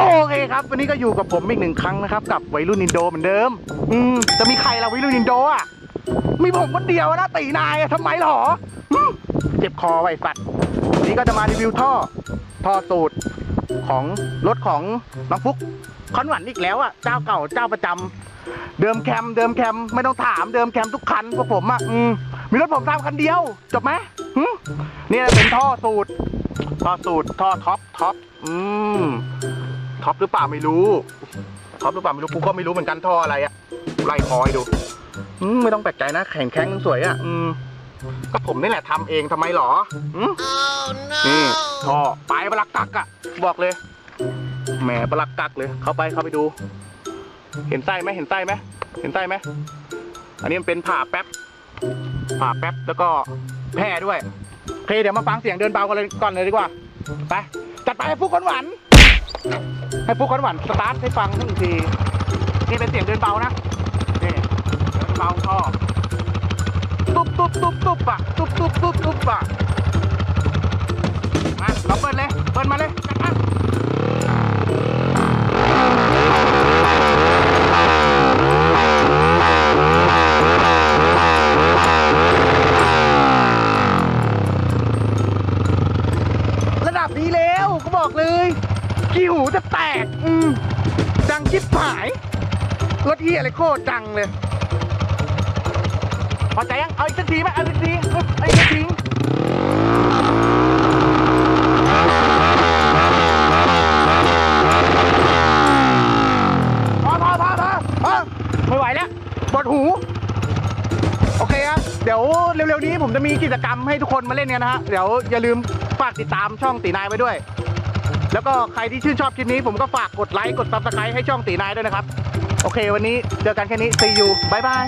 โอเคครับ วันนี้ก็อยู่กับผมอีกหนึ่งครั้งนะครับ กับวัยรุ่นอินโดเหมือนเดิม อืมจะมีใครล่ะวัยรุ่นอินโดอะมีผมคนเดียวนะตีนายทำไมหรอเจ็บคอไว้สัตว์วันนี้ก็จะมารีวิวท่อ ท่อสูตรของรถของน้องฟุกคอนหวันอีกแล้วอะเจ้าเก่าเจ้าประจำเดิมแคมเดิมแคมไม่ต้องถามเดิมแคมทุกคันพวกผมอะอืมมีรถผมตามคันเดียว จบไหมนี่เป็นท่อสูตร ท่อสูตรท่อท็อปท็อปอืม ท็อปหรือเปล่าไม่รู้ท็อปหรือเปล่าไม่รู้กูก็ไม่รู้เหมือนกันท่ออะไรอะไล่คอยดูอืมไม่ต้องแปลกใจนะแข็งแข็งสวยอะอืมก็ผมนี่แหละทำเองทำไมหรออืมนี่ท่อปลายปลักกักอะบอกเลยแหมปลักกักเลย เข้าไปเข้าไปดู เห็นไส้ไหมเห็นไส้ไหมเห็นไส้ไหมอันนี้มันเป็นผ่าแป๊บผ่าแป๊บแล้วก็แพร่ด้วยโอเคเดี๋ยวมาฟังเสียงเดินเบากันเลยก่อนเลยดีกว่าไปจัดไปให้ฟุกคนหวาน ให้ฟุกคนหวานสตาร์ทให้ฟังหนึ่งที นี่เป็นเสียงเดินเบานะ นี่เดินเบาท่อตุ๊บตุ๊บตุ๊บตุ๊บปะตุ๊บตุ๊บตุ๊บตุ๊บปะมาเราเปิดเลย เปิดมาเลยจัดมาระดับนี้แล้วก็บอกเลย ขี้หูจะแตก อืมดังจิบหาย รถเฮียอะไรโคตรดังเลย พอใจยัง เอาอีกสักทีไหมเอาอีกสักทีเอาอีกสักทีพอพอพอพอพอไม่ไหวแล้วปวดหู โอเคครับ เดี๋ยวเร็วๆนี้ผมจะมีกิจกรรมให้ทุกคนมาเล่นกันนะฮะ เดี๋ยวอย่าลืมฝากติดตามช่องตีนายไว้ด้วย แล้วก็ใครที่ชื่นชอบคลิปนี้ผมก็ฝากกดไลค์กดซับสไครต์ให้ช่องตีนายด้วยนะครับ โอเค วันนี้เจอกันแค่นี้ซีอูบายบาย